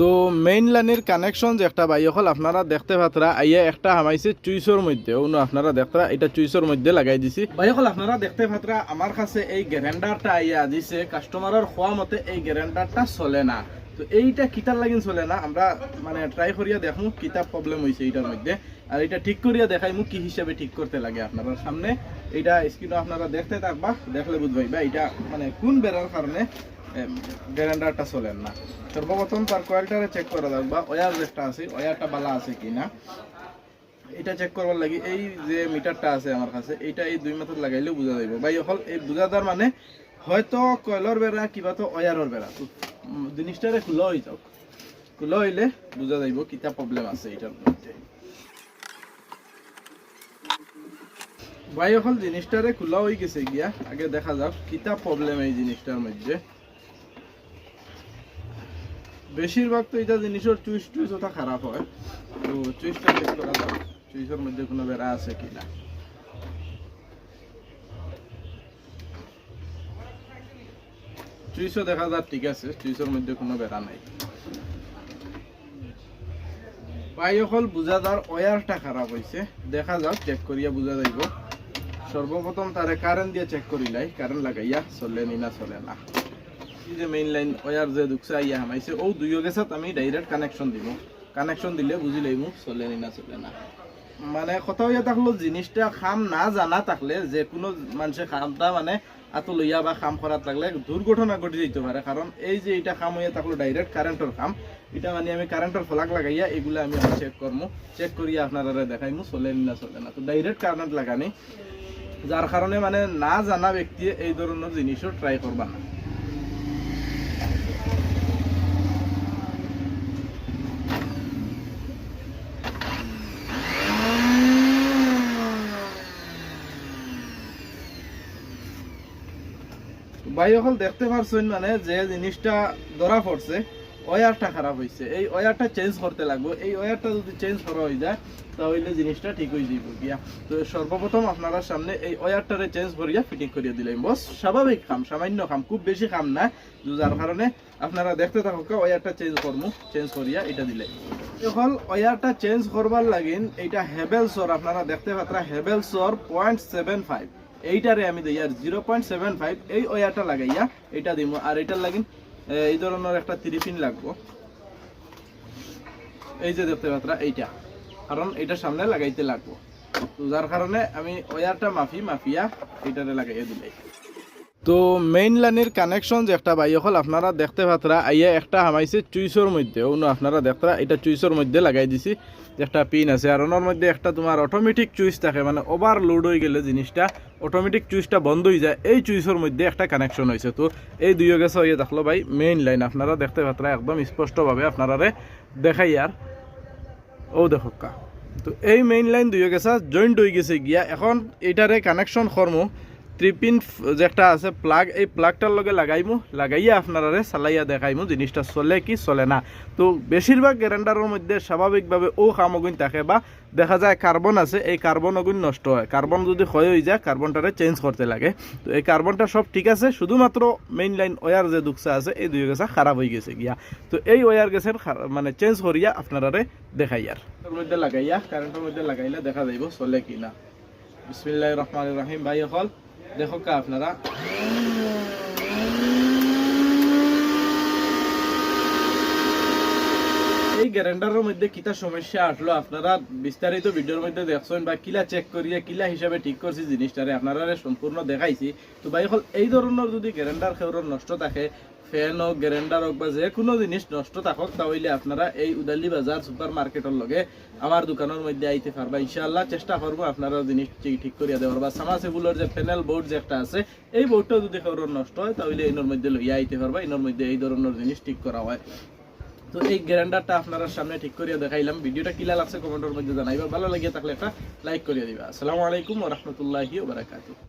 তো মেইন লাইনের কানেকশন যে একটা বাই হল আপনারা দেখতে পাত্রা, আইয়া একটা হামাইছে চুইসর মধ্যে। অন্য আপনারা দেখরা এটা চুইসর মধ্যে লাগাই দিছি। বাই হল আপনারা দেখতে পাত্রা, আমার কাছে এই গ্যারেন্ডারটা আইয়া দিছে কাস্টমারের খোয়া মতে এই গ্যারেন্ডারটা চলে না। তো এইটা কিতার লাগিন চলে না, আমরা মানে ট্রাই করিয়া দেখমু কিতা প্রবলেম হয়েছে এইটার মধ্যে। আর এটা ঠিক করিয়া দেখাইমু কি হিসাবে ঠিক করতে লাগে আপনারা সামনে। এইটা স্ক্রিনে আপনারা দেখতে থাকবা, দেখলে বুঝবাই বা এটা মানে কোন বেড়ার কারণে গ্যারেন্ডারটা চলেন না। সর্বপ্রথম তার কয়েলটারে চেক করা যাক বা ওয়ার যেটা আছে, ওয়ারটা বালা আছে কি না এটা চেক করবার লাগি, এই যে মিটারটা আছে আমার কাছে এইটা এই দুই মাথার লাগাইলেও বোঝা যাইব। বা হল, এই বোঝাদার মানে হয়তো কয়লর বেড়া কিবা তো ওয়ারর বেড়া। জিনিসটারে খোলা হয়ে যাওক খোলা হইলে বোঝা যাইব কিতা প্রবলেম আছে এটার মধ্যে। ভাই, হল, জিনিসটারে খোলা হয়ে গেছে গিয়া। আগে দেখা যাক কিতা প্রবলেম এই জিনিসটার মধ্যে। বেশিরভাগ তো এটা জিনিসের চুইস টুইস ওটা খারাপ হয়। তো চুইসটা করা যাক চুইসের মধ্যে কোনো বেড়া আছে কিনা। চুইসও দেখা যাক, ঠিক আছে চুইসের মধ্যে কোনো বেড়া নাই। ভাই অকল বুঝা যার ওয়ারটা খারাপ হয়েছে দেখা যাক চেক করিয়া বুঝা যাইব। সর্বপ্রথম তারে কারেন্ট দিয়ে চেক করিলাই কারেন্ট লাগাইয়া চলে নি না চলে না। যে মেইন লাইন ওয়ার যে ঢুকছে আইয়া হামাইছে ও দুইও গেছত, আমি ডাইরেক্ট কানেকশন দিব। কানেকশন দিলে বুঝি লইম চলে নি চলে না। মানে কথা হইয়া থাকল, জিনিসটা খাম না জানা থাকলে যে কোনো মানুষে খামটা মানে আতো লইয়া বা খাম করাত লাগলে দুর্ঘটনা ঘটে যেতে পারে। কারণ এই যে এটা খাম হইয়া থাকল ডাইরেক্ট কারেন্টের খাম, এটা মানে আমি কারেন্টের ফলাক লাগাইয়া এগুলা আমি চেক করব চেক করিয়া আপনারা দেখাইমু, চলে নি না, চলে না। তো ডাইরেক্ট কারেন্ট লাগানি যার কারণে মানে না জানা ব্যক্তি এই ধরনের জিনিসও ট্রাই করবা না। ভাই এখন দেখতে পারছেন মানে যে জিনিসটা ধরা পড়ছে, ওয়ারটা খারাপ হয়েছে এই ওয়ারটা চেঞ্জ করতে লাগবে। এই ওয়ারটা যদি চেঞ্জ করা হয়ে যায়, তাহলে জিনিসটা ঠিক হয়ে যাইব গিয়া। তো সর্বপ্রথম আপনারা সামনে এই ওয়ারটারে চেঞ্জ করিয়া ফিটিং করিয়া দিলাম বস, স্বাভাবিক কাম, সামান্য কাম, খুব বেশি কাম না। যার কারণে আপনারা দেখতে থাকুক, ওয়ারটা চেঞ্জ করমু চেঞ্জ করিয়া এটা দিলাই এখন ওয়ারটা চেঞ্জ করবার লাগিন, এইটা হেভেলসর আপনারা দেখতে পাত্রা হেভেলসর পয়েন্ট সেভেন ফাইভ এইটারে আমি দিই, আর জিরো পয়েন্ট সেভেন ফাইভ এই ওয়ারটা লাগাইয়া এটা দিব আর এটার লাগিন এই ধরনের একটা ত্রিপিন লাগবো। এই যে দেখতে পাত্রা, এইটা। কারণ এটা সামনে লাগাইতে লাগবো। তো যার কারণে আমি ওয়ারটা মাফি, মাফিয়া এইটারে লাগাইয়া দিলাই। তো মেইন লাইনের কানেকশন যে একটা বাই হল আপনারা দেখতে পাত্রা আইয়া একটা হামাইছে চুইসর মধ্যে। অন্য আপনারা দেখরা এটা চুইসর মধ্যে লাগাই দিছি যে একটা পিন আছে। আর ওনার মধ্যে একটা তোমার অটোমেটিক চুইস থাকে মানে ওভারলোড হয়ে গেলে জিনিসটা অটোমেটিক চুইসটা বন্ধ হয়ে যায়। এই চুইসের মধ্যে একটা কানেকশন হয়েছে। তো এই দুইও গেছে হয়ে দেখল ভাই মেইন লাইন আপনারা দেখতে পাত্রা একদম স্পষ্টভাবে আপনারা দেখাই। আর ও দেখো কা। তো এই মেইন লাইন দুইও গেছে জয়েন্ট হয়ে গেছে গিয়া। এখন এটারে কানেকশন করমু। ত্রিপিন যে একটা আছে প্লাগ এই প্লাগটার লগে লাগাইমু, লাগাইয়া আপনারারে চালাইয়া দেখাইমু জিনিসটা চলে কি চলে না। তো বেশিরভাগ গ্যারেন্ডারের মধ্যে স্বাভাবিকভাবে ও কামগুণ থাকে বা দেখা যায় কার্বন আছে, এই কার্বন অগুণ নষ্ট হয়। কার্বন যদি ক্ষয় হয়ে যায়, কার্বনটারে চেঞ্জ করতে লাগে। তো এই কার্বনটা সব ঠিক আছে, শুধুমাত্র মেইন লাইন ওয়ার যে দুঃখা আছে, এই দুই গেছে খারাপ হয়ে গেছে গিয়া। তো এই ওয়ার গেছের মানে চেঞ্জ করিয়া আপনারারে দেখাইয়ার মধ্যে লাগাইয়া কারেন্টের মধ্যে লাগাইলে দেখা যাইব চলে কি না। বিসমিল্লাহ রহমান রাহিম। ভাই হল দেখো কা আপনারা। এই গ্যারেন্ডারের মধ্যে কিতা সমস্যা আসলো? আপনারা বিস্তারিত ভিডিওর মধ্যে দেখছেন বা কিলা চেক করিয়া, কিলা হিসাবে ঠিক করছি জিনিসটারে আপনারা সম্পূর্ণ দেখাইছি। তো ভাই, হল এই ধরনের যদি গ্যারেন্ডার খেউর নষ্ট থাকে ফ্যান হোক গ্যারেন্ডার হোক বা যে কোনো জিনিস নষ্ট থাকক, তাহলে আপনারা এই উদালি বাজার সুপার মার্কেটের লগে আমার দোকানের মধ্যে আইতে পারবা। ইনশাআল্লাহ চেষ্টা করব আপনারা জিনিস ঠিক- করিয়া দেওয়ার। বা সামাসেবুলের যে প্যানেল বোর্ড যে একটা আছে, এই বোর্ডটাও যদি খেউর নষ্ট হয়, তাহলে এর মধ্যে লইয়া আইতে পারবা। এর মধ্যে এই ধরনের জিনিস ঠিক করা হয়। তো এই গ্যারান্ডারটা আপনারা সামনে ঠিক করিয়া দেখাইলাম। ভিডিওটা কিলা লাগছে কমেন্টের মধ্যে জানাইবা। ভালো লাগিয়ে থাকলে একটা লাইক করিয়া দিবা। আসসালামু আলাইকুম রহমতুল্লাহি বারাকাতুহু।